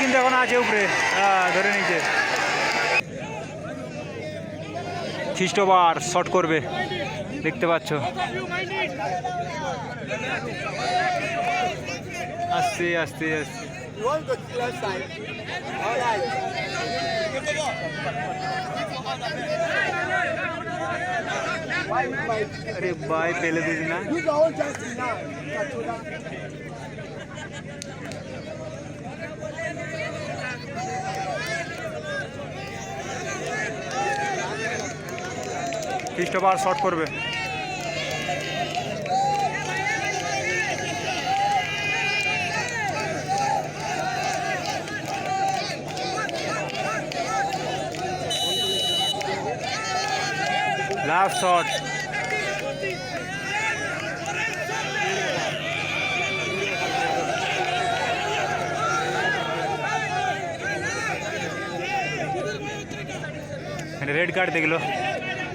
কিন্তু এখন আছে উপরে ধরে নিচে খ্রিস্টবার শট করবে, দেখতে পাচ্ছ। আস্তে আস্তে আস্তে You want to kill us খ্রিস্টবার শট করবে। লাস্ট শট রেড কার্ড দেখল।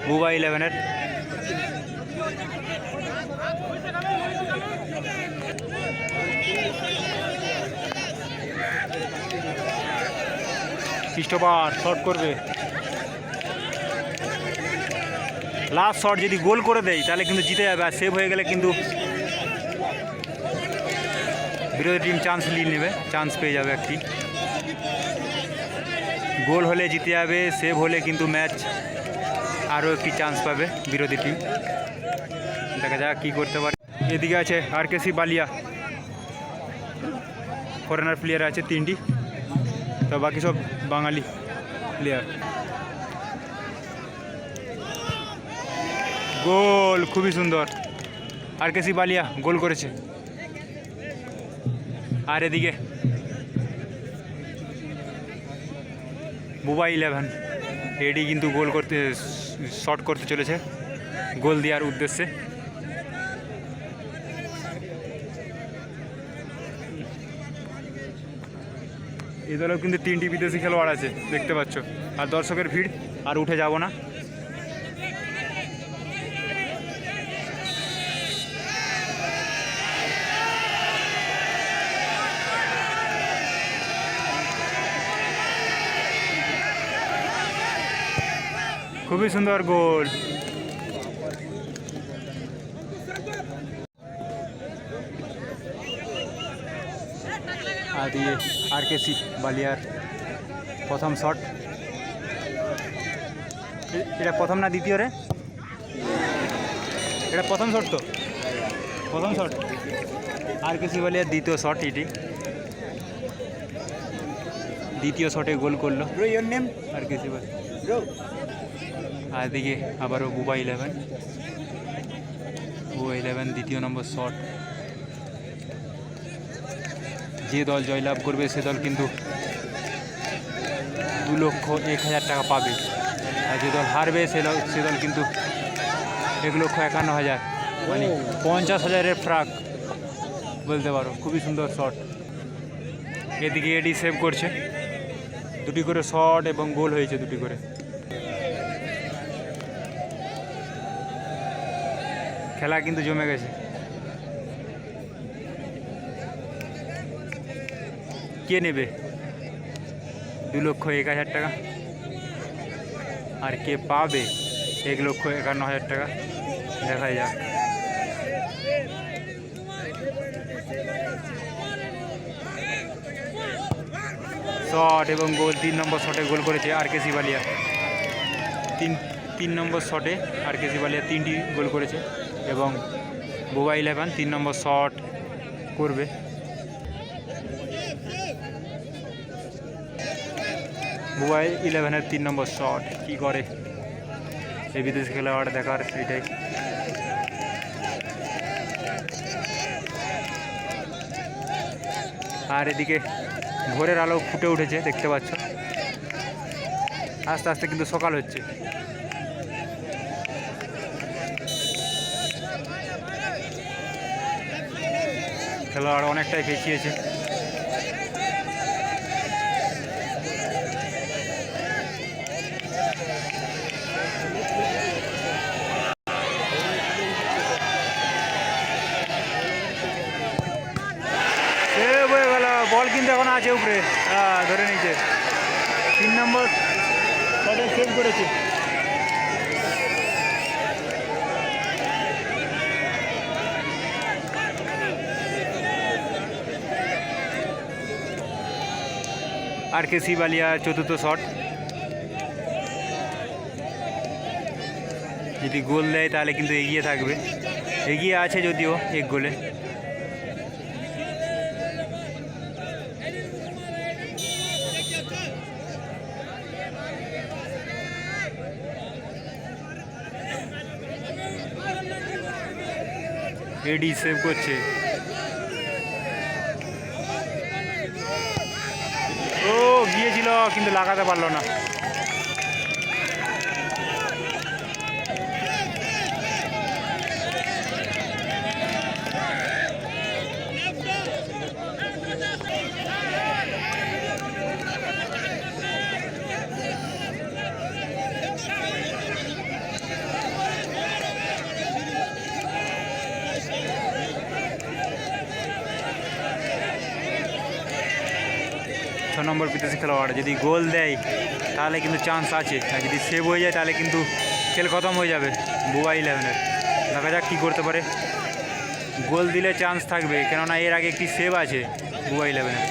বুবা ইলেভেনের খ্রিস্টবার শট করবে। লাস্ট শট যদি গোল করে দেয়, তাহলে কিন্তু জিতে যাবে আর সেভ হয়ে গেলে কিন্তু বিরোধী টিম চান্স নিয়ে নেবে চান্স পেয়ে যাবে একটি। গোল হলে জিতে যাবে সেভ হলে কিন্তু ম্যাচ আরও একটি চান্স পাবে বিরোধী টিম দেখা যাক কী করতে পারে। এদিকে আছে আর K C Baliya. Foreigner player আছে তিনটি। তো বাকি সব বাঙালি প্লেয়ার গোল, খুবই সুন্দর। আর কে সি বালিয়া গোল করেছে। আর এদিকে বুবা ইলেভেন এডি কিন্তু গোল করতে, শট করতে চলেছে। গোল দেওয়ার উদ্দেশ্যে। এই দলেও কিন্তু তিনটি বিদেশি খেলোয়াড় আছে, দেখতে পাচ্ছ। আর দর্শকের ভিড়, আর উঠে যাব না। খুবই সুন্দর গোল। আর দিয়ে আর কে সি বালিয়ার প্রথম শট এটা প্রথম না দ্বিতীয় রে? এটা প্রথম শট তো? প্রথম শট আর কে সি বালিয়ার দ্বিতীয় শট এটি। দ্বিতীয় শটে গোল করল? আর কে সি বালিয়া. আর এদিকে আবারও বুবা ইলেভেন বুবা ইলেভেন দ্বিতীয় নম্বর শট যে দল জয়লাভ করবে সে দল কিন্তু দু লক্ষ এক হাজার টাকা পাবে। আর যে দল হারবে সে দল সে দল কিন্তু এক লক্ষ একান্ন হাজার। মানে পঞ্চাশ হাজারের ফ্রাক বলতে পারো। খুবই সুন্দর শট এদিকে এডি সেভ করছে। দুটি করে শট এবং গোল হয়েছে দুটি করে। খেলা কিন্তু জমে গেছে। কে নেবে? দু লক্ষ এক হাজার টাকা। আর কে পাবে? এক লক্ষ একান্ন হাজার টাকা। দেখা যাক। শট এবং গোল, তিন নম্বর শটে গোল করেছে আর কে সিবালিয়া। তিন তিন নম্বর শটে আর কে সিবালিয়া তিনটি গোল করেছে। এবং বোবা ইলেভেন তিন নম্বর শট করবে। বোবা ইলেভেনের তিন নম্বর শট কি করে? এই বিদেশি খেলোয়াড় দেখার সেটাই আর এদিকে ভোরের আলো ফুটে উঠেছে, দেখতে পাচ্ছ। আস্তে আস্তে কিন্তু সকাল হচ্ছে। খেলোয়াড় অনেকটাই পেঁচিয়েছে বল কিন্তু এখন আছে উপরে। ধরে নিচে তিন নম্বর। সেভ করেছে? আর কে সি বালিয়া চতুর্থ শট যদি গোল দেয় তাহলে কিন্তু এগিয়ে থাকবে। এগিয়ে আছে যদিও এক গোলে। এডি সেভ করছে। ও গিয়েছিল কিন্তু লাগাতে পারল না। নম্বর বিদেশি খেলোয়াড় যদি গোল দেয়, তাহলে কিন্তু চান্স আছে। আর যদি সেভ হয়ে যায়, তাহলে কিন্তু খেল খতম হয়ে যাবে বুবা ইলেভেনের দেখা যাক কী করতে পারে। গোল দিলে চান্স থাকবে, কেননা এর আগে একটি সেভ আছে বুবা ইলেভেনের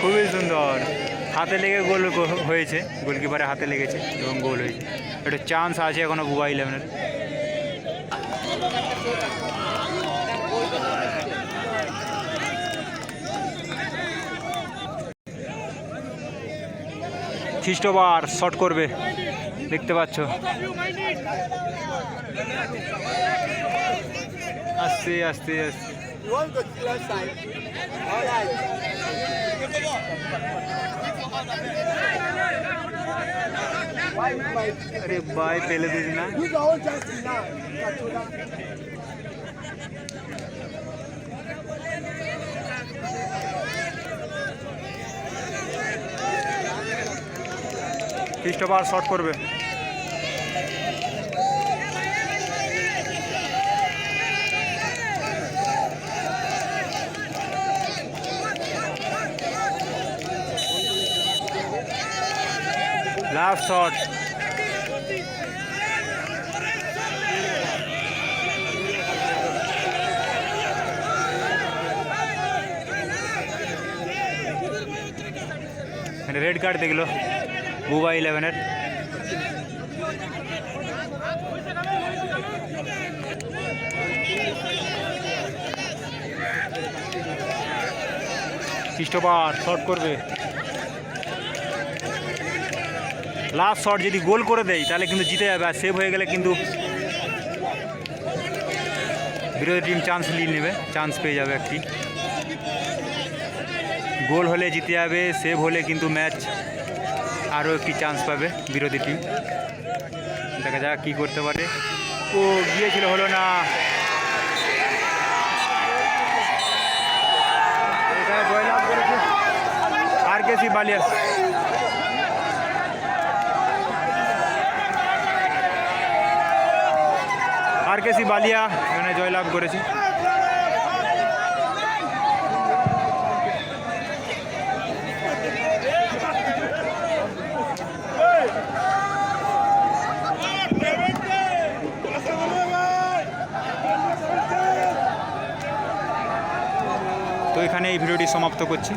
খুবই সুন্দর। হাতে লেগে গোল হয়েছে গোলকিপারে হাতে লেগেছে এবং গোল হয়েছে। একটা চান্স আছে এখনও বুবা ইলেভেনের খ্রিস্টবার শট করবে। দেখতে পাচ্ছ। আস্তে আস্তে আস্তে. Are all just now. Kachola. খ্রিস্টবার শট করবে লাস্ট শট রেড কার্ড দেখল বুবা ইলেভেনের খ্রিস্টবার শট করবে। লাস্ট শট যদি গোল করে দেয় তাহলে কিন্তু জিতে যাবে আর সেভ হয়ে গেলে কিন্তু বিরোধী টিম চান্স নিয়ে নেবে চান্স পেয়ে যাবে একটি। গোল হলে জিতে যাবে সেভ হলে কিন্তু ম্যাচ আরও একটি চান্স পাবে বিরোধী টিম দেখা যাক কী করতে পারে। ও, গিয়েছিল হলো না। আর কে সি বালিয়া আর কে সি বালিয়া এখানে জয়লাভ করেছি। তো এখানে এই ভিডিওটি সমাপ্ত করছি।